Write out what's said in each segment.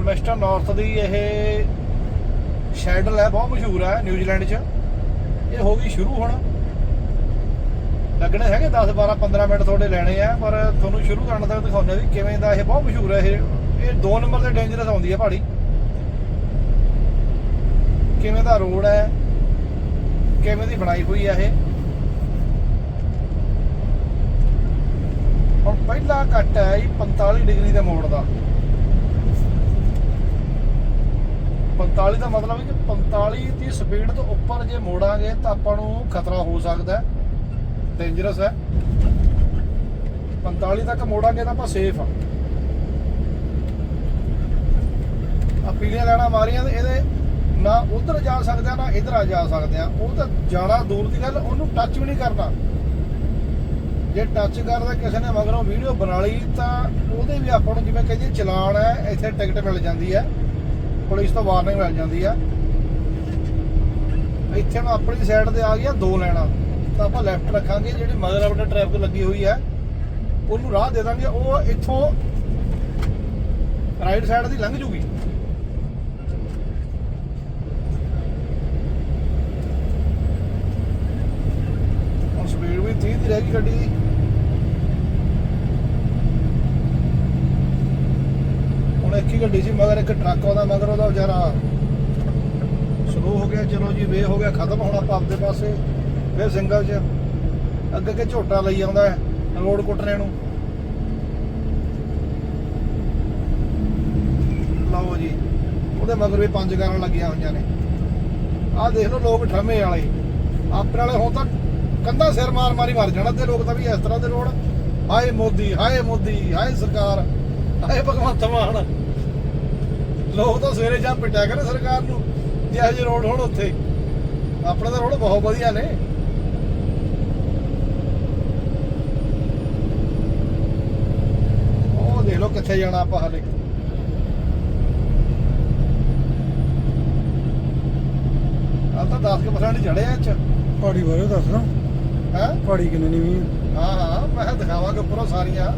ਪਲਮੈਸਟਰ north ਦੀ ਇਹ ਸ਼ੈਡਲ ਹੈ, ਬਹੁਤ ਮਸ਼ਹੂਰ ਹੈ ਨਿਊਜ਼ੀਲੈਂਡ 'ਚ। ਇਹ ਹੋ ਗਈ ਸ਼ੁਰੂ ਹੁਣ। ਲੱਗਣੇ ਹੈਗੇ 10 12 15 ਮਿੰਟ ਤੁਹਾਡੇ ਲੈਣੇ ਆ, ਪਰ ਤੁਹਾਨੂੰ ਸ਼ੁਰੂ ਕਰਨ ਤੱਕ ਦਿਖਾਉਂਦੇ ਵੀ ਕਿਵੇਂ ਦਾ ਇਹ ਬਹੁਤ ਮਸ਼ਹੂਰ ਹੈ। ਇਹ ਇਹ 2 ਨੰਬਰ ਤੇ ਡੇਂਜਰਸ ਆਉਂਦੀ ਹੈ ਪਹਾੜੀ। ਕਿਵੇਂ ਦਾ ਰੋਡ ਹੈ, ਕਿਵੇਂ ਦੀ ਬਣਾਈ ਹੋਈ ਹੈ ਇਹ। ਹੁਣ ਪਹਿਲਾ ਕੱਟ ਹੈ ਜੀ 45 ਡਿਗਰੀ ਦੇ ਮੋੜ ਦਾ। 45 ਦਾ ਮਤਲਬ ਹੈ ਕਿ 45 ਦੀ ਸਪੀਡ ਤੋਂ ਉੱਪਰ ਜੇ ਮੋੜਾਂਗੇ ਤਾਂ ਆਪਾਂ ਨੂੰ ਖਤਰਾ ਹੋ ਸਕਦਾ ਹੈ। ਡੇਂਜਰਸ ਹੈ। 45 ਤੱਕ ਮੋੜਾਂਗੇ ਤਾਂ ਆਪਾਂ ਸੇਫ ਆ। ਆ ਪੀਲੀਆਂ ਲੈਣਾ ਮਾਰੀਆਂ ਤੇ ਇਹਦੇ ਨਾ ਉਧਰ ਜਾ ਸਕਦੇ ਆ, ਨਾ ਇਧਰ ਆ ਜਾ ਸਕਦੇ ਆ। ਉਹ ਤਾਂ ਜਾਣਾ ਦੂਰ ਦੀ ਗੱਲ, ਉਹਨੂੰ ਟੱਚ ਵੀ ਨਹੀਂ ਕਰਨਾ। ਜੇ ਟੱਚ ਕਰਦਾ ਕਿਸੇ ਨੇ ਮਗਰੋਂ ਵੀਡੀਓ ਬਣਾ ਲਈ ਤਾਂ ਉਹਦੇ ਵੀ ਆਪਾਂ ਨੂੰ ਜਿਵੇਂ ਕਹਿੰਦੇ ਚਲਾਨ ਹੈ, ਇੱਥੇ ਟਿਕਟ ਮਿਲ ਜਾਂਦੀ ਹੈ। ਪੁਲਿਸ ਤੋਂ ਵਾਰਨਿੰਗ ਮਿਲ ਜਾਂਦੀ ਆ। ਇੱਥੇ ਹੁਣ ਆਪਣੀ ਸਾਈਡ ਤੇ ਆ ਗਿਆ ਦੋ ਲੈਣਾ ਤਾਂ ਆਪਾਂ ਲੈਫਟ ਰੱਖਾਂਗੇ, ਜਿਹੜੀ ਮਗਰ ਆਪਣੇ ਟ੍ਰੈਫਿਕ ਲੱਗੀ ਹੋਈ ਹੈ ਉਹਨੂੰ ਰਾਹ ਦੇ ਦਾਂਗੇ, ਉਹ ਇੱਥੋਂ ਰਾਈਟ ਸਾਈਡ ਦੀ ਲੰਘ ਜੂਗੀ। ਹੁਣ ਸਪੀਡ ਵੀ 30 ਦੀ ਰਹਿ ਗਈ ਗੱਡੀ ਦੀ ਹੁਣ ਇੱਕ ਹੀ ਗੱਡੀ ਸੀ, ਮਗਰ ਇੱਕ ਟਰੱਕ ਆਉਂਦਾ, ਮਗਰ ਉਹਦਾ ਵਿਚਾਰਾ ਸਲੋ ਹੋ ਗਿਆ, ਚਲੋ ਜੀ, ਵੇ ਹੋ ਗਿਆ, ਖਤਮ, ਹੋਣਾ ਆਪਾਂ ਆਪਦੇ ਪਾਸੇ ਫਿਰ ਸਿੰਗਲ 'ਚ ਅੱਗੇ ਕੇ ਝੋਟਾ ਲਈ ਆਉਂਦਾ ਰੋਡ ਕੁੱਟਣੇ ਨੂੰ। ਲਓ ਜੀ, ਉਹਦੇ ਮਗਰ ਵੀ ਪੰਜ ਕਾਰਾਂ ਲੱਗੀਆਂ ਹੋਈਆਂ ਨੇ। ਆਹ ਦੇਖ ਲਓ ਲੋਕ ਠਰਮੇ ਵਾਲੇ। ਆਪਣੇ ਵਾਲੇ ਹੁਣ ਤਾਂ ਕੰਧਾ ਸਿਰ ਮਾਰ ਮਾਰੀ ਮਰ ਜਾਣਾ ਤੇ ਲੋਕ ਤਾਂ ਵੀ ਇਸ ਤਰ੍ਹਾਂ ਦੇ ਰੋਡ ਹਾਏ ਮੋਦੀ ਹਾਏ ਮੋਦੀ, ਹਾਏ ਸਰਕਾਰ, ਹਾਏ ਭਗਵੰਤ ਮਾਨ। ਲੋਕ ਤਾਂ ਸਵੇਰੇ ਜਾਂ ਪਿਟਿਆ ਕਰਨ ਸਰਕਾਰ ਨੂੰ ਜੇ ਇਹੋ ਜਿਹੇ ਰੋਡ ਹੋਣ ਉੱਥੇ। ਆਪਣੇ ਤਾਂ ਰੋਡ ਬਹੁਤ ਵਧੀਆ ਨੇ। ਉਹ ਦੇਖ ਲਓ ਕਿੱਥੇ ਜਾਣਾ ਆਪਾਂ ਹਲੇ। ਆ ਤਾਂ 10% ਚੜਿਆ ਇੱਚ ਪਹਾੜੀ ਬਾਰੇ ਦੱਸ ਨਾ। ਹੈ? ਪਹਾੜੀ ਕਿੰਨੇ ਨੀਵੀਂ ਆ। ਹਾਂ ਹਾਂ ਮੈਂ ਦਿਖਾਵਾਂਗੇ ਉੱਪਰੋਂ ਸਾਰੀਆਂ।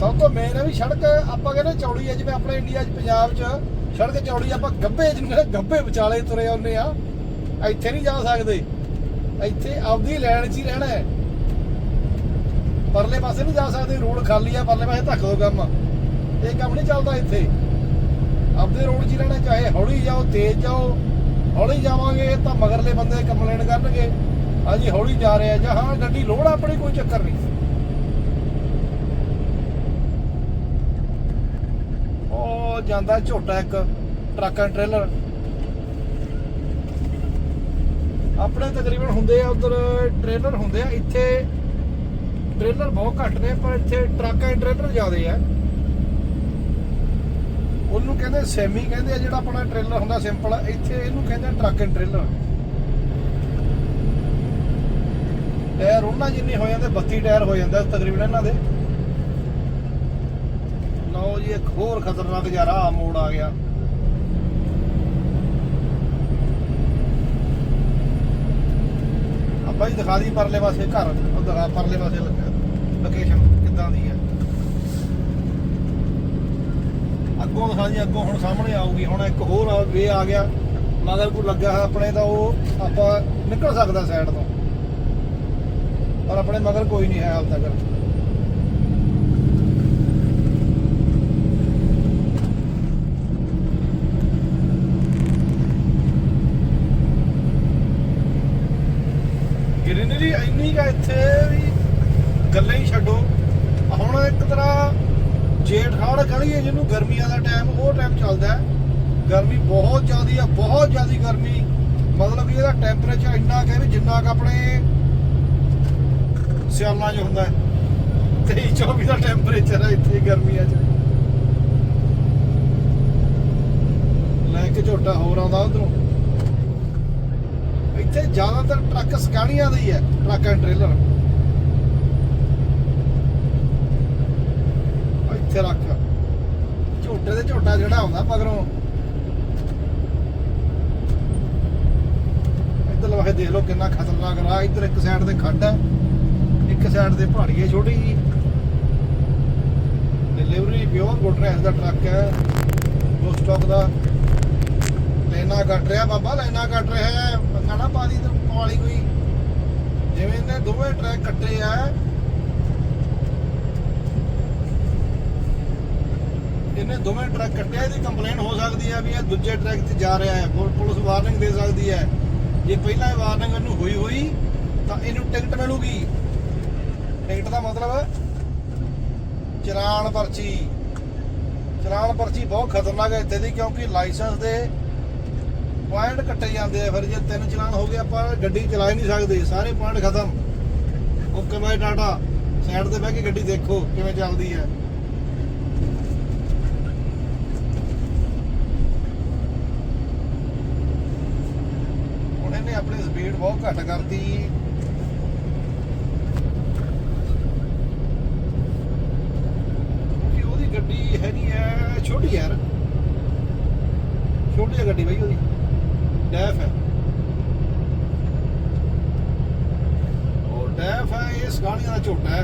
ਸਭ ਤੋਂ ਮੇਨ ਹੈ ਵੀ ਸੜਕ ਆਪਾਂ ਕਹਿੰਦੇ ਚੌੜੀ ਹੈ, ਜਿਵੇਂ ਆਪਣੇ ਇੰਡੀਆ 'ਚ, ਪੰਜਾਬ 'ਚ ਸੜਕ ਚੌੜੀ ਆਪਾਂ ਗੱਬੇ ਜਿਹਨੂੰ ਕਹਿੰਦੇ ਗੱਬੇ ਵਿਚਾਲੇ ਤੁਰੇ ਆਉਂਦੇ ਆ, ਇੱਥੇ ਨਹੀਂ ਜਾ ਸਕਦੇ। ਇੱਥੇ ਆਪਦੀ ਲੈਣ 'ਚ ਹੀ ਰਹਿਣਾ ਹੈ। ਪਰਲੇ ਪਾਸੇ ਨਹੀਂ ਜਾ ਸਕਦੇ, ਰੋਡ ਖਾਲੀ ਆ, ਪਰਲੇ ਪਾਸੇ ਧੱਕ ਦੋ ਕੰਮ। ਇਹ ਕੰਮ ਨਹੀਂ ਚੱਲਦਾ ਇੱਥੇ। ਆਪਦੇ ਰੋਡ 'ਚ ਹੀ ਰਹਿਣਾ, ਚਾਹੇ ਹੌਲੀ ਜਾਓ, ਤੇਜ਼ ਜਾਓ, ਹੌਲੀ ਜਾਵਾਂਗੇ ਤਾਂ ਮਗਰਲੇ ਬੰਦੇ ਕੰਪਲੇਂਟ ਕਰਨਗੇ। ਹਾਂਜੀ, ਹੌਲੀ ਜਾ ਰਿਹਾ ਜਾਂ ਹਾਂ, ਗੱਡੀ ਲੋੜ ਆਪਣੀ, ਕੋਈ ਚੱਕਰ ਨਹੀਂ। ਉਹ ਜਾਂਦਾ ਝੋਟਾ ਇੱਕ ਟਰੱਕ ਐਂਡ ਟ੍ਰੇਲਰ। ਆਪਣੇ ਤਕਰੀਬਨ ਹੁੰਦੇ ਆ ਉਧਰ ਟ੍ਰੇਲਰ ਹੁੰਦੇ ਆ, ਇੱਥੇ ਟ੍ਰੇਲਰ ਬਹੁਤ ਘੱਟ ਨੇ, ਪਰ ਇੱਥੇ ਟਰੱਕ ਐਂਡ ਟ੍ਰੇਲਰ ਜ਼ਿਆਦੇ ਆ। ਉਹਨੂੰ ਕਹਿੰਦੇ ਸੈਮੀ, ਕਹਿੰਦੇ ਆ ਜਿਹੜਾ ਆਪਣਾ ਟ੍ਰੇਲਰ ਹੁੰਦਾ ਸਿੰਪਲ, ਇੱਥੇ ਇਹਨੂੰ ਕਹਿੰਦੇ ਟਰੱਕ ਐਂਡ ਟ੍ਰੇਲਰ। ਟਾਇਰ ਉਹਨਾਂ ਜਿੰਨੇ ਹੋ ਜਾਂਦੇ 32 ਟਾਇਰ ਹੋ ਜਾਂਦਾ ਤਕਰੀਬਨ ਇਹਨਾਂ ਦੇ। ਲਓ ਜੀ, ਇੱਕ ਹੋਰ ਖਤਰਨਾਕ ਜਿਹਾ ਰਾਹ ਮੋੜ ਆ ਗਿਆ। ਆਪਾਂ ਜੀ ਦਿਖਾ ਦੀ ਪਰਲੇ ਪਾਸੇ ਘਰ, ਉਹ ਦਿਖਾ ਪਰਲੇ ਪਾਸੇ ਲੋਕੇਸ਼ਨ ਕਿੱਦਾਂ ਦੀ ਹੈ ਅੱਗੋਂ ਦਿਖਾ ਦੀ ਅੱਗੋਂ ਹੁਣ ਸਾਹਮਣੇ ਆਊਗੀ, ਹੁਣ ਇੱਕ ਹੋਰ ਵੇ ਆ ਗਿਆ। ਮਗਰ ਕੋਈ ਲੱਗਾ ਹੈ ਆਪਣੇ ਤਾਂ ਉਹ ਆਪਾਂ ਨਿਕਲ ਸਕਦਾ ਸਾਈਡ ਤੋਂ। ਪਰ ਆਪਣੇ ਮਗਰ ਕੋਈ ਨਹੀਂ ਹੈ ਹਾਲ ਤੱਕ ਗ੍ਰੀਨਰੀ ਇੰਨੀ ਕਾ ਇੱਥੇ ਵੀ ਗੱਲਾਂ ਹੀ ਛੱਡੋ। ਹੁਣ ਇੱਕ ਤਰ੍ਹਾਂ ਜੇਠ ਹਾੜ ਖੜੀ ਹੈ ਜਿਹਨੂੰ ਗਰਮੀਆਂ ਦਾ ਟਾਈਮ ਉਹ ਟਾਈਮ ਚੱਲਦਾ ਹੈ। ਗਰਮੀ ਬਹੁਤ ਜ਼ਿਆਦੀ ਆ, ਬਹੁਤ ਜ਼ਿਆਦੀ ਗਰਮੀ। ਮਤਲਬ ਕਿ ਇਹਦਾ ਟੈਂਪਰੇਚਰ ਇੰਨਾ ਕਿ ਵੀ ਜਿੰਨਾ ਕਿ ਆਪਣੇ ਸਿਆਲਾਂ 'ਚ ਹੁੰਦਾ ਹੈ। 23 24 ਦਾ ਟੈਂਪਰੇਚਰ ਹੈ ਇੱਥੇ ਗਰਮੀਆਂ 'ਚ। ਲੈ ਕੇ ਝੋਟਾ ਹੋਰ ਆਉਂਦਾ ਉਧਰੋਂ। ਇੱਥੇ ਜ਼ਿਆਦਾਤਰ ਟਰੱਕ ਸਕਾਣੀਆਂ ਦੇ ਹੀ ਹੈ, ਟਰੱਕ ਐਂਡ ਟ੍ਰੇਲਰ। ਇੱਥੇ ਰੱਖ। ਝੋਟੇ ਦੇ ਝੋਟਾ ਜਿਹੜਾ ਆਉਂਦਾ ਮਗਰੋਂ। ਇੱਧਰ ਲਵਾਏ ਦੇਖ ਲਓ ਕਿੰਨਾ ਖਤਰਨਾਕ ਰਾਹ, ਇੱਧਰ ਇੱਕ ਸਾਈਡ ਤੇ ਖੱਡ ਹੈ, ਇੱਕ ਸਾਈਡ ਤੇ ਪਹਾੜੀ ਹੈ ਛੋਟੀ ਜੀ ਡਿਲੀਵਰੀ ਪਿਓਰ ਗੁੱਡਰੈਸ ਦਾ ਟਰੱਕ ਹੈ। ਦੋ ਸਟਾਕ ਦਾ। ਲੈਣਾ ਕੱਟ ਰਿਹਾ ਬਾਬਾ, ਲੈਣਾ ਕੱਟ ਰਿਹਾ ਹੈ। ਪੰਗਾ ਨਾ ਪਾ ਦੀ ਤੇ ਪਵਾਲੀ ਕੋਈ। ਜਿਵੇਂ ਇਹਨੇ ਦੋਵੇਂ ਟਰੈਕ ਕੱਟੇ ਆ। ਇਹਨੇ ਦੋਵੇਂ ਟਰੱਕ ਕੱਟਿਆ ਇਹਦੀ ਕੰਪਲੇਨ ਹੋ ਸਕਦੀ ਹੈ ਵੀ ਇਹ ਦੂਜੇ ਟਰੈਕ ਤੇ ਜਾ ਰਿਹਾ ਹੈ। ਪੁਲਿਸ ਵਾਰਨਿੰਗ ਦੇ ਸਕਦੀ ਹੈ। ਜੇ ਪਹਿਲਾਂ ਇਹ ਵਾਰਨਿੰਗ ਇਹਨੂੰ ਹੋਈ ਹੋਈ, ਤਾਂ ਇਹਨੂੰ ਟਿਕਟ ਮਿਲੂਗੀ। ਟਿਕਟ ਦਾ ਮਤਲਬ ਚਲਾਨ ਪਰਚੀ। ਚਲਾਨ ਪਰਚੀ ਬਹੁਤ ਖਤਰਨਾਕ ਹੈ ਇੱਥੇ ਦੀ, ਕਿਉਂਕਿ ਲਾਇਸੈਂਸ ਦੇ ਪੁਆਇੰਟ ਕੱਟੇ ਜਾਂਦੇ ਆ ਫਿਰ ਜੇ ਤਿੰਨ ਚਲਾਨ ਹੋ ਗਏ ਆਪਾਂ ਗੱਡੀ ਚਲਾ ਹੀ ਨਹੀਂ ਸਕਦੇ, ਸਾਰੇ ਪੁਆਇੰਟ ਖਤਮ। ਓਕੇ ਬਾਈ ਟਾਟਾ ਸਾਈਡ ਤੇ ਬਹਿ ਕੇ ਗੱਡੀ ਦੇਖੋ ਕਿਵੇਂ ਚੱਲਦੀ ਹੈ। ਹੁਣ ਇਹਨੇ ਆਪਣੀ ਸਪੀਡ ਬਹੁਤ ਘੱਟ ਕਰਤੀ। ਉਹਦੀ ਗੱਡੀ ਹੈਗੀ ਹੈ ਛੋਟੀ ਯਾਰ। ਛੋਟੀ ਜਿਹੀ ਗੱਡੀ ਬਈ ਉਹਦੀ। ਡੈਫ oh, ਹੈ ਉਹ ਡੈਫ ਹੈ ਇਹ ਸਗਾਣੀਆਂ ਦਾ ਝੋਟਾ ਹੈ।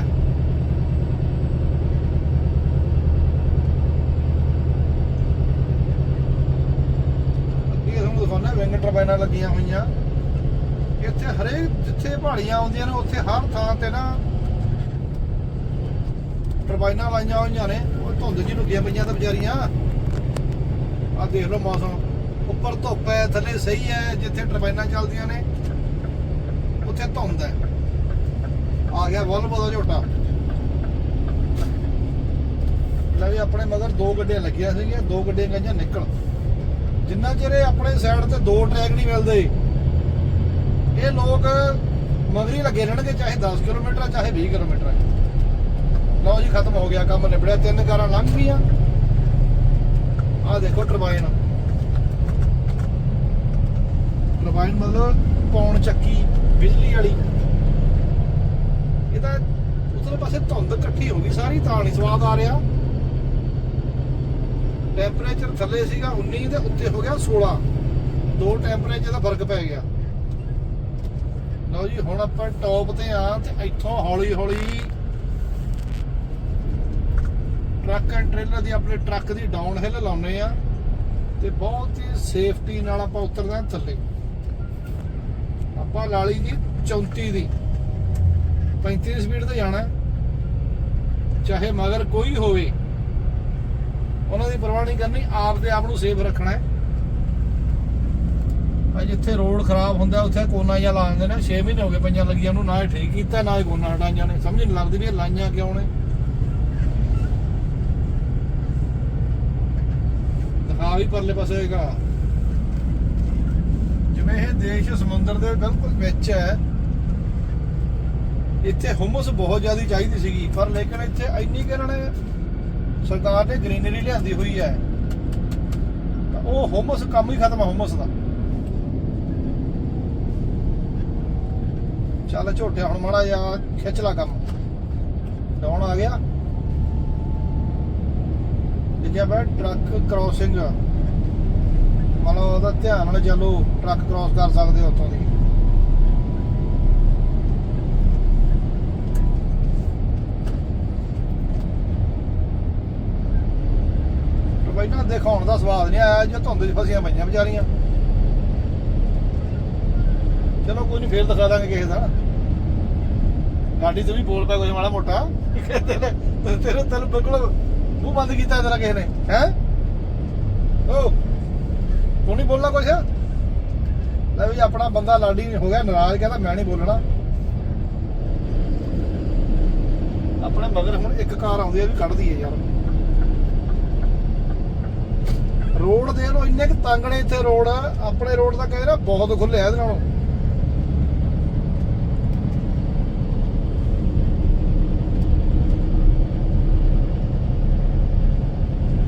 ਅੱਗੇ ਤੁਹਾਨੂੰ ਦਿਖਾਉਣਾ ਵਿੰਗ ਟਰਬਾਈਨਾਂ ਲੱਗੀਆਂ ਹੋਈਆਂ। ਇੱਥੇ ਹਰੇਕ, ਜਿੱਥੇ ਪਹਾੜੀਆਂ ਆਉਂਦੀਆਂ ਨੇ, ਉੱਥੇ ਹਰ ਥਾਂ ਤੇ ਨਾ ਟਰਬਾਈਨਾਂ ਲਾਈਆਂ ਹੋਈਆਂ ਨੇ। ਉਹ ਧੁੰਦ ਜੀ ਲੁਕੀਆਂ ਪਈਆਂ ਤਾਂ ਵਿਚਾਰੀਆਂ। ਆ ਦੇਖ ਲਓ ਮੌਸਮ। ਉੱਪਰ ਧੁੱਪ ਹੈ ਥੱਲੇ ਸਹੀ ਹੈ ਜਿੱਥੇ ਟਰਬਾਈਨਾਂ ਚੱਲਦੀਆਂ ਨੇ ਉੱਥੇ ਧੁੰਦ ਹੈ। ਆ ਗਿਆ ਵੋਲਵੋ ਦਾ ਝੋਟਾ। ਲੈ ਵੀ ਆਪਣੇ ਮਗਰ ਦੋ ਗੱਡੀਆਂ ਲੱਗੀਆਂ ਸੀਗੀਆਂ ਦੋ ਗੱਡੀਆਂ ਗਈਆਂ ਨਿਕਲ। ਜਿੰਨਾ ਚਿਰ ਇਹ ਆਪਣੇ ਸਾਈਡ ਤੇ ਦੋ ਟਰੈਕ ਨਹੀਂ ਮਿਲਦੇ ਇਹ ਲੋਕ ਮਗਰੀ ਲੱਗੇ ਰਹਿਣਗੇ ਚਾਹੇ 10 ਕਿਲੋਮੀਟਰ ਆ, ਚਾਹੇ 20 ਕਿਲੋਮੀਟਰ ਆ। ਲਓ ਜੀ ਖਤਮ ਹੋ ਗਿਆ ਕੰਮ ਨਿਬੜਿਆ ਤਿੰਨ ਕਾਰਾਂ ਲੰਘ ਗਈਆਂ। ਆਹ ਦੇਖੋ ਟਰਬਾਈਨ ਟਰਬਾਈਨ ਮਤਲਬ ਪੌਣ ਚੱਕੀ, ਬਿਜਲੀ ਵਾਲੀ। ਇਹਦਾ ਉਧਰ ਪਾਸੇ ਧੁੰਦ ਇਕੱਠੀ ਹੋ ਗਈ, ਸਾਰੀ ਤਾਂ ਨਹੀਂ ਸਵਾਦ ਆ ਰਿਹਾ। ਟੈਂਪਰੇਚਰ ਥੱਲੇ ਸੀਗਾ 19 ਤੇ ਉੱਤੇ ਹੋ ਗਿਆ 16 ਦੋ ਟੈਂਪਰੇਚਰ ਦਾ ਫ਼ਰਕ ਪੈ ਗਿਆ। ਲਓ ਜੀ, ਹੁਣ ਆਪਾਂ ਟੌਪ ਤੇ ਆ ਤੇ ਇੱਥੋਂ ਹੌਲੀ ਹੌਲੀ ਟਰੱਕ ਐਂਡ ਟ੍ਰੇਲਰ ਦੀ ਆਪਣੇ ਟਰੱਕ ਦੀ ਡਾਊਨ ਹਿੱਲ ਲਾਉਨੇ ਆ ਤੇ ਬਹੁਤ ਹੀ ਸੇਫਟੀ ਨਾਲ ਆਪਾਂ ਉਤਰਦੇ ਹਾਂ ਥੱਲੇ। ਆਪਾਂ ਲਾਲੀ ਦੀ 34 ਦੀ। 35 ਦੀ ਸਪੀਡ ਤੇ ਜਾਣਾ ਚਾਹੇ ਮਗਰ ਕੋਈ ਹੋਵੇ, ਉਹਨਾਂ ਦੀ ਪਰਵਾਹ ਨਹੀਂ ਕਰਨੀ ਆਪ ਦੇ ਆਪ ਨੂੰ ਸੇਫ ਰੱਖਣਾ ਹੈ। ਭਾਈ ਜਿੱਥੇ ਰੋਡ ਖਰਾਬ ਹੁੰਦਾ, ਉੱਥੇ ਕੋਨਾ ਜਿਹਾ ਲਾ ਦਿੰਦੇ ਨੇ 6 ਮਹੀਨੇ ਹੋ ਗਏ ਪਈਆਂ ਲੱਗੀਆਂ ਨੂੰ, ਨਾ ਇਹ ਠੀਕ ਕੀਤਾ, ਨਾ ਇਹ ਕੋਨਾ ਹਟਾਈਆਂ ਨੇ। ਸਮਝ ਨਹੀਂ ਲੱਗਦੀ ਵੀ ਇਹ ਲਾਈਆਂ ਕਿਉਂ ਨੇ। ਦਿਖਾ ਵੀ ਪਰਲੇ ਪਾਸੇ ਹੈਗਾ ਜਿਵੇਂ ਇਹ ਦੇਸ਼ ਸਮੁੰਦਰ ਦੇ ਬਿਲਕੁਲ ਵਿੱਚ ਹੈ, ਇੱਥੇ ਹੁਮਸ ਬਹੁਤ ਜ਼ਿਆਦਾ ਚਾਹੀਦੀ ਸੀਗੀ, ਪਰ ਲੇਕਿਨ ਇੱਥੇ ਇੰਨੀ ਕਿ ਇਹਨਾਂ ਨੇ ਸਰਕਾਰ ਨੇ ਗ੍ਰੀਨਰੀ ਲਿਆਂਦੀ ਹੋਈ ਹੈ ਉਹ ਹੁਮਸ ਕੰਮ ਹੀ ਖਤਮ ਆ ਦਾ। ਚੱਲ ਝੋਟਿਆ ਹੁਣ ਮਾੜਾ ਜਿਹਾ ਖਿੱਚ ਲਾ ਕੰਮ। ਡਾਉਣ ਆ ਗਿਆ। ਲਿਖਿਆ ਬੈ ਟਰੱਕ ਕ੍ਰਾਸਿੰਗ ਮਤਲਬ ਉਹਦਾ ਧਿਆਨ ਨਾਲ ਚੱਲੋ, ਟਰੱਕ ਕ੍ਰਾਸ ਕਰ ਸਕਦੇ ਹੋ ਉੱਥੋਂ ਦੀ। ਬਈ ਦਿਖਾਉਣ ਦਾ ਸਵਾਦ ਨਹੀਂ ਆਇਆ, ਜੇ ਧੁੰਦ 'ਚ ਫਸੀਆਂ ਪਈਆਂ ਵਿਚਾਰੀਆਂ। ਚਲੋ ਕੋਈ ਨਹੀਂ ਫੇਰ ਦਿਖਾ ਦਾਂਗੇ ਕਿਸੇ ਦਾ। ਗਾਡੀ ਤੇ ਵੀ ਬੋਲ ਪਿਆ ਕੋਈ ਮਾੜਾ ਮੋਟਾ। ਤੇਰੇ ਤੇਰੇ ਤੈਨੂੰ ਬਿਲਕੁਲ ਮੂੰਹ ਬੰਦ ਕੀਤਾ ਤੇਰਾ ਕਿਸੇ ਨੇ, ਹੈ? ਓ! ਤੂੰ ਨਹੀਂ ਬੋਲਣਾ ਕੁਛ? ਲੈ ਵੀ ਆਪਣਾ ਬੰਦਾ ਲਾਡੀ ਹੋ ਗਿਆ, ਨਾਰਾਜ਼, ਕਹਿੰਦਾ ਮੈਂ ਨਹੀਂ ਬੋਲਣਾ। ਆਪਣੇ ਮਗਰ ਹੁਣ ਇੱਕ ਕਾਰ ਆਉਂਦੀ ਹੈ ਵੀ ਕੱਢਦੀ ਦਈਏ ਯਾਰ। ਰੋਡ ਦੇ ਲੋ ਇੰਨੇ ਕਿ ਤੰਗਣੇ ਇੱਥੇ ਰੋਡ, ਆਪਣੇ ਰੋਡ ਦਾ ਕਹਿੰਦੇ ਨਾ ਬਹੁਤ ਖੁੱਲਿਆ ਇਹਦੇ ਨਾਲੋਂ।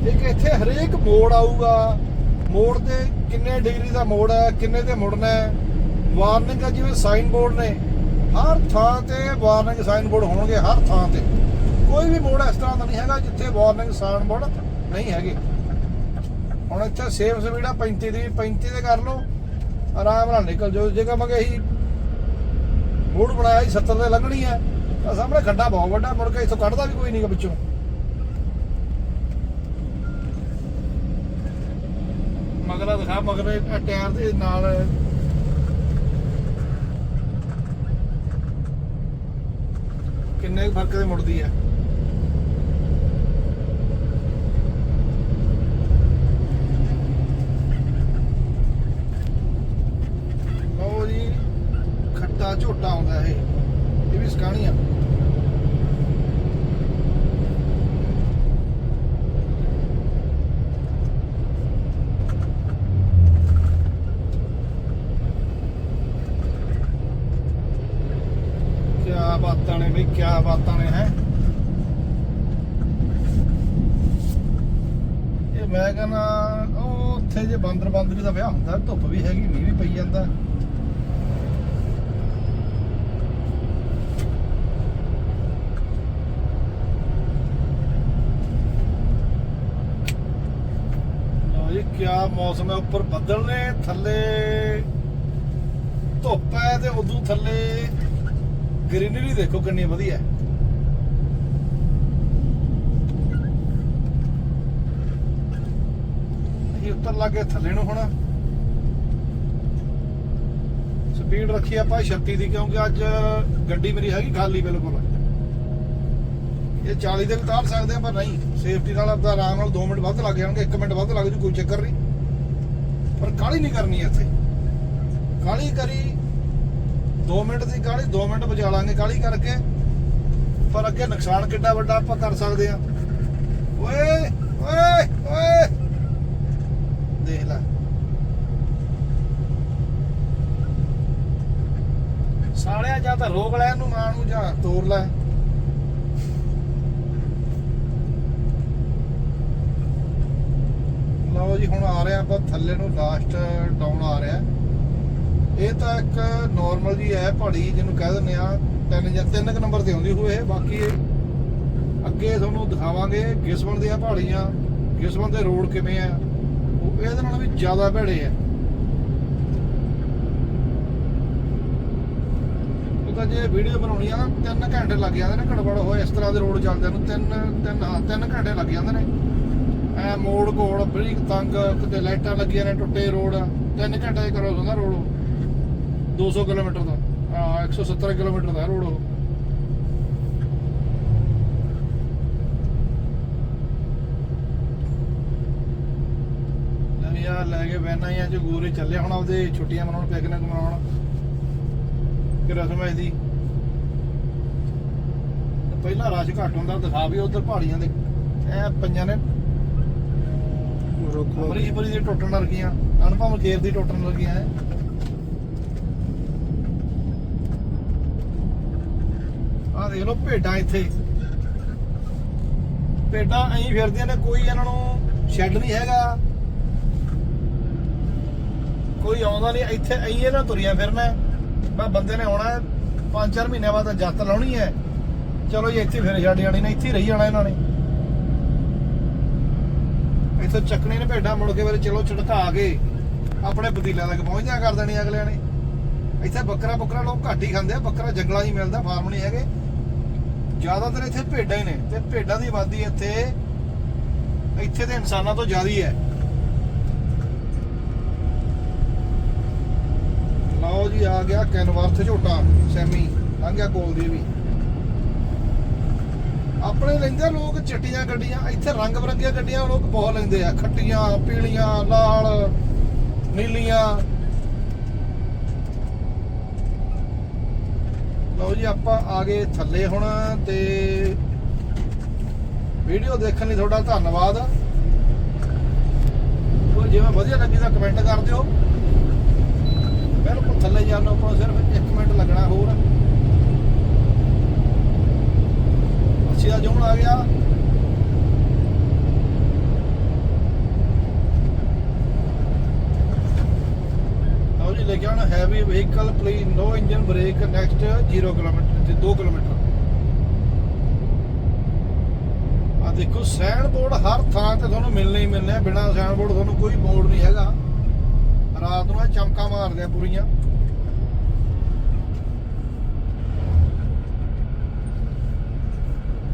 ਇੱਕ ਇੱਥੇ ਹਰੇਕ ਮੋੜ ਆਊਗਾ। ਮੋੜ ਤੇ ਕਿੰਨੇ ਡਿਗਰੀ ਦਾ ਮੋੜ ਹੈ, ਕਿੰਨੇ ਤੇ ਮੁੜਨਾ ਹੈ? ਵਾਰਨਿੰਗ ਹੈ ਜਿਵੇਂ ਸਾਈਨ ਬੋਰਡ ਨੇ। ਹਰ ਥਾਂ ਤੇ ਵਾਰਨਿੰਗ ਸਾਈਨ ਬੋਰਡ ਹੋਣਗੇ, ਹਰ ਥਾਂ ਤੇ। ਕੋਈ ਵੀ ਮੋੜ ਇਸ ਤਰ੍ਹਾਂ ਦਾ ਨਹੀਂ ਹੈਗਾ ਜਿੱਥੇ ਵਾਰਨਿੰਗ ਸਾਈਨ ਬੋਰਡ ਨਹੀਂ ਹੈਗੇ। ਹੁਣ ਇੱਥੇ ਸੇਫ ਸਪੀਡ ਆ 35 ਦੀ 35 ਤੇ ਕਰ ਲਓ। ਆਰਾਮ ਨਾਲ ਨਿਕਲ ਜਾਓ। ਜੇ ਕਹਾਂਗੇ ਅਸੀਂ ਮੋੜ ਬਣਾਇਆ ਸੀ 70 ਤੇ ਲੰਘਣੀ ਹੈ, ਤਾਂ ਸਾਹਮਣੇ ਖੱਡਾ ਬਹੁਤ ਵੱਡਾ, ਮੁੜ ਕੇ ਇੱਥੋਂ ਕੱਢਦਾ ਵੀ ਕੋਈ ਨਹੀਂਗਾ ਵਿੱਚੋਂ ਮਗਲਾ ਦਿਖਾ, ਮਗਲੇ ਆਹ ਟਾਇਰ ਦੇ ਨਾਲ। ਕਿੰਨੇ ਫ਼ਰਕ ਤੇ ਮੁੜਦੀ ਆ? ਲਓ ਜੀ, ਖੱਟਾ ਝੋਟਾ ਆਉਂਦਾ ਇਹ। ਇਹ ਵੀ ਸਕਾਣੀ ਆ ਕਿਆ ਬਾਤਾਂ ਨੇ ਬਈ ਕਿਆ ਬਾਤਾਂ ਨੇ ਹੈ ਇਹ ਮੈਂ ਕਹਿੰਦਾ ਉਹ ਉੱਥੇ ਜੇ ਬਾਂਦਰ ਬਾਂਦਰੀ ਦਾ ਵਿਆਹ ਹੁੰਦਾ, ਧੁੱਪ ਵੀ ਹੈਗੀ, ਮੀਂਹ ਵੀ ਪਈ ਜਾਂਦਾ। ਲਓ ਕਿਆ ਮੌਸਮ ਹੈ? ਉੱਪਰ ਬੱਦਲ ਨੇ, ਥੱਲੇ ਧੁੱਪ ਹੈ ਤੇ ਉਦੋਂ ਥੱਲੇ ਗ੍ਰੀਨਰੀ ਦੇਖੋ ਕਿੰਨੀ ਵਧੀਆ ਹੈ। ਇਹ ਉੱਤਰ ਲੱਗੇ ਥੱਲੇ ਨੂੰ ਹੁਣ। ਸਪੀਡ ਰੱਖੀ ਆਪਾਂ 36 ਦੀ, ਕਿਉਂਕਿ ਅੱਜ ਗੱਡੀ ਮੇਰੀ ਹੈਗੀ ਖਾਲੀ ਬਿਲਕੁਲ। ਇਹ 40 ਦੇ ਵੀ ਤਾਰ ਸਕਦੇ ਆ, ਪਰ ਨਹੀਂ। ਸੇਫਟੀ ਨਾਲ ਆਪਦਾ ਆਰਾਮ ਨਾਲ 2 ਮਿੰਟ ਵੱਧ ਲੱਗ ਜਾਣਗੇ 1 ਮਿੰਟ ਵੱਧ ਲੱਗ ਜੂ, ਕੋਈ ਚੱਕਰ ਨਹੀਂ। ਪਰ ਕਾਹਲੀ ਨਹੀਂ ਕਰਨੀ ਇੱਥੇ। ਕਾਹਲੀ ਕਰੀ 2 ਮਿੰਟ ਦੀ ਕਾਹਲੀ 2 ਮਿੰਟ ਬਚਾ ਲਾਂਗੇ ਕਾਹਲੀ ਕਰਕੇ। ਪਰ ਅੱਗੇ ਨੁਕਸਾਨ ਕਿੱਡਾ ਵੱਡਾ ਆਪਾਂ ਕਰ ਸਕਦੇ ਆ। ਓਏ ਓਏ ਓਏ! ਦੇਖ ਲੈ। ਸਾਲਿਆ, ਜਾਂ ਤਾਂ ਰੋਕ ਲੈ ਇਹਨੂੰ, ਮਾਂ ਨੂੰ, ਜਾਂ ਤੋੜ ਲੈ। ਲਓ ਜੀ, ਹੁਣ ਆ ਰਹੇ ਆਪਾਂ, ਥੱਲੇ ਨੂੰ ਲਾਸਟ ਡਾਊਨ ਆ ਰਿਹਾ। ਇਹ ਤਾਂ ਇੱਕ ਨਾਰਮਲ ਜੀ ਹੈ ਪਹਾੜੀ ਜਿਹਨੂੰ ਕਹਿ ਦਿੰਦੇ ਆ। ਤਿੰਨ ਜਾਂ ਤਿੰਨ ਕੁ ਨੰਬਰ ਤੇ ਆਉਂਦੀ ਹੋਏ ਬਾਕੀ ਅੱਗੇ ਤੁਹਾਨੂੰ ਦਿਖਾਵਾਂਗੇ ਗਿਸਵਨ ਦੀਆਂ ਪਹਾੜੀਆਂ ਗਿਸਵਨ ਦੇ ਰੋਡ ਕਿਵੇਂ ਆ। ਉਹ ਇਹਦੇ ਨਾਲ ਵੀ ਜ਼ਿਆਦਾ ਭੇੜੇ ਆ। ਤਾਂ ਜੇ ਵੀਡੀਓ ਬਣਾਉਣੀ ਆ ਨਾ 3 ਘੰਟੇ ਲੱਗ ਜਾਂਦੇ ਨੇ ਘੜਬੜ ਹੋਏ ਇਸ ਤਰ੍ਹਾਂ ਦੇ ਰੋਡ ਚੱਲਦੇ ਨੂੰ 3 3 ਹਾਂ 3 ਘੰਟੇ ਲੱਗ ਜਾਂਦੇ ਨੇ। ਐ ਮੋੜ ਕੋਲ, ਬਰੀਕ ਤੰਗ, ਕਿਤੇ ਲਾਈਟਾਂ ਲੱਗੀਆਂ ਨੇ ਟੁੱਟੇ ਰੋਡ 3 ਘੰਟੇ ਕਰੋ ਹੁੰਦਾ ਰੋਡ 200 ਕਿਲੋਮੀਟਰ ਦਾ, ਹਾਂ 170 ਕਿਲੋਮੀਟਰ ਦਾ ਰੋਡ ਉਹ ਨਹੀਂ ਆ ਲੈ ਕੇ ਵੈਨਾਂ ਹੀ ਅੱਜ ਗੋਰੇ ਚੱਲੇ ਹੁਣ ਆਪਦੇ ਛੁੱਟੀਆਂ ਮਨਾਉਣ ਪਿਕਨਿਕ ਮਨਾਉਣ। ਕਿ ਰਸਮ ਦੀ ਪਹਿਲਾਂ ਰਸ਼ ਘੱਟ ਹੁੰਦਾ ਦਿਖਾ ਵੀ ਉਧਰ ਪਹਾੜੀਆਂ ਦੇ। ਐ ਪੰਜਾਂ ਨੇ। ਰੋਕੋ ਅਮਰੀ ਬਰੀ ਦੀ ਟੁੱਟਣ ਲੱਗੀਆਂ ਅਨੁਪਮ ਖੇਰ ਦੀ ਟੁੱਟਣ ਲੱਗੀਆਂ ਐ। ਆ ਦੇਖ ਲਓ ਭੇਡਾਂ ਇੱਥੇ। ਭੇਡਾਂ ਐਂ ਫਿਰਦੀਆਂ ਨੇ ਕੋਈ ਇਹਨਾਂ ਨੂੰ ਸ਼ੈੱਡ ਨਹੀਂ ਹੈਗਾ। ਕੋਈ ਆਉਂਦਾ ਨਹੀਂ, ਇੱਥੇ ਐਂ ਇਹਨਾਂ ਤੁਰੀਆਂ ਫਿਰਨਾ। ਬਾ ਬੰਦੇ ਨੇ ਆਉਣਾ 5-4 ਮਹੀਨਿਆਂ ਬਾਅਦ ਜੱਤ ਲਾਉਣੀ ਹੈ। ਚਲੋ ਜੀ, ਇੱਥੇ ਫਿਰ ਛੱਡ ਜਾਣੀ ਨੇ ਇੱਥੇ ਰਹੀ ਜਾਣਾ ਇਹਨਾਂ ਨੇ। ਇੱਥੇ ਚੱਕਣੇ ਨੇ ਭੇਡਾਂ, ਮੁੜ ਕੇ ਫਿਰ ਚਲੋ ਛੜਕਾ ਕੇ ਆਪਣੇ ਪਤੀਲਿਆਂ ਤੱਕ ਪਹੁੰਚਿਆ ਕਰ ਦੇਣੀ ਅਗਲਿਆਂ ਨੇ। ਇੱਥੇ ਬੱਕਰਾ ਬੱਕਰਾ ਲੋਕ ਘੱਟ ਹੀ ਖਾਂਦੇ ਆ, ਬੱਕਰਾ ਜੰਗਲਾਂ 'ਚ ਹੀ ਮਿਲਦਾ, ਫਾਰਮ ਨਹੀਂ ਹੈਗੇ। ਜ਼ਿਆਦਾਤਰ ਇੱਥੇ ਭੇਡਾਂ ਹੀ ਨੇ, ਤੇ ਭੇਡਾਂ ਦੀ ਆਬਾਦੀ ਇੱਥੇ ਇੱਥੇ ਦੇ ਇਨਸਾਨਾਂ ਤੋਂ ਜ਼ਿਆਦਾ ਹੀ ਹੈ। ਲਓ ਜੀ, ਆ ਗਿਆ ਕੈਨਵਰਥ ਝੋਟਾ, ਸੈਮੀ, ਲੰਘ ਗਿਆ ਕੋਲ ਦੀ ਵੀ। ਆਪਣੇ ਲੈਂਦੇ ਲੋਕ ਚਿੱਟੀਆਂ ਗੱਡੀਆਂ, ਇੱਥੇ ਰੰਗ ਬਰੰਗੀਆਂ ਗੱਡੀਆਂ ਲੋਕ ਬਹੁਤ ਲੈਂਦੇ ਆ। ਖੱਟੀਆਂ, ਪੀਲੀਆਂ, ਲਾਲ, ਨੀਲੀਆਂ। ਲਓ ਜੀ, ਆਪਾਂ ਆ ਗਏ ਥੱਲੇ ਹੁਣ ਤੇ ਵੀਡੀਓ ਦੇਖਣ ਲਈ ਤੁਹਾਡਾ ਧੰਨਵਾਦ। ਕੋਈ ਜਿਵੇਂ ਵਧੀਆ ਲੱਗੀ ਤਾਂ ਕਮੈਂਟ ਕਰ ਦਿਓ। ਬਿਲਕੁਲ ਥੱਲੇ ਜਾਣ ਨੂੰ ਆਪਾਂ ਸਿਰਫ 1 ਮਿੰਟ ਲੱਗਣਾ ਹੋਰ। ਅੱਛੀ ਦਾ ਜੋਨ ਆ ਗਿਆ ਲਓ ਜੀ ਲਿਖਿਆ ਹੋਣਾ heavy vehicle please no engine brake next 0 kilometre ਤੇ 2 ਕਿਲੋਮੀਟਰ ਦੇਖੋ ਸਾਈਨ ਬੋਰਡ ਹਰ ਥਾਂ ਤੇ ਤੁਹਾਨੂੰ ਮਿਲਣੇ ਹੀ ਮਿਲਣੇ ਆ, ਬਿਨਾ ਸਾਈਨ ਬੋਰਡ ਤੁਹਾਨੂੰ ਕੋਈ ਬੋਰਡ ਨਹੀਂ ਹੈਗਾ। ਰਾਤ ਨੂੰ ਇਹ ਚਮਕਾ ਮਾਰਦੇ ਆ ਪੂਰੀਆਂ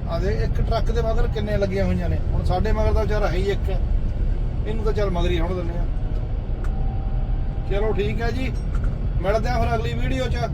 ਆ ਇੱਕ ਟਰੱਕ ਦੇ ਮਗਰ ਕਿੰਨੇ ਲੱਗੀਆਂ ਹੋਈਆਂ ਨੇ। ਹੁਣ ਸਾਡੇ ਮਗਰ ਤਾਂ ਵਿਚਾਰਾ ਹੈ ਹੀ ਇੱਕ। ਇਹਨੂੰ ਤਾਂ ਚੱਲ ਮਗਰੀ ਹੀ ਹੁਣ ਦਿੰਦੇ ਆ। ਚਲੋ ਠੀਕ ਹੈ ਜੀ। ਮਿਲਦੇ ਆ ਫਿਰ ਅਗਲੀ ਵੀਡੀਓ 'ਚ।